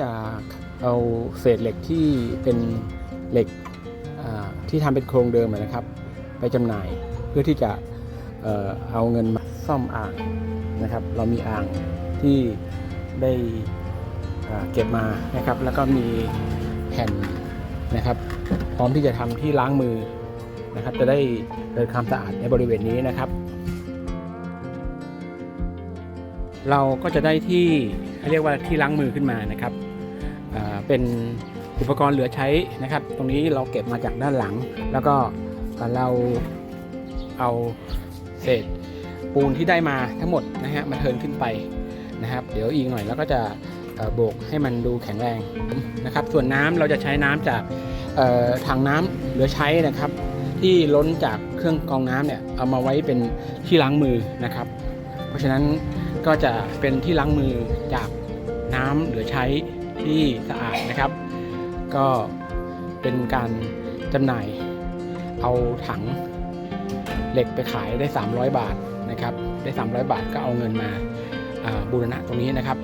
จะเอาเศษเหล็กที่เป็นเหล็กที่ทำเป็นโครงเดิมนะครับ ไปจำหน่ายเพื่อที่จะเอาเงินมาซ่อมอ่างนะครับ เรามีอ่างที่ได้เก็บมานะครับ แล้วก็มีแผ่นนะครับ พร้อมที่จะทำที่ล้างมือนะครับ จะได้เกิดความสะอาดในบริเวณนี้นะครับ เราก็จะได้ที่ เรียกว่าที่ล้างมือขึ้นมานะครับเป็นอุปกรณ์เหลือใช้นะครับ ตรงนี้เราเก็บมาจากด้านหลัง แล้วก็เราเอาเศษปูนที่ได้มาทั้งหมดนะฮะมาเทิร์นขึ้นไปนะครับ เดี๋ยวอีกหน่อยเราก็จะโบกให้มันดูแข็งแรงนะครับ ส่วนน้ำเราจะใช้น้ำจากถังน้ำเหลือใช้นะครับ ที่ล้นจากเครื่องกรองน้ำเนี่ยเอามาไว้เป็นที่ล้างมือนะครับ เพราะฉะนั้น ก็จะเป็นที่ล้างมือจากน้ำเหลือใช้ที่สะอาดนะครับ ก็เป็นการจำหน่ายเอาถังเหล็กไปขายได้ 300 บาทนะครับ ได้ 300 บาทก็เอาเงินมาอ่าบูรณะตรงนี้นะครับ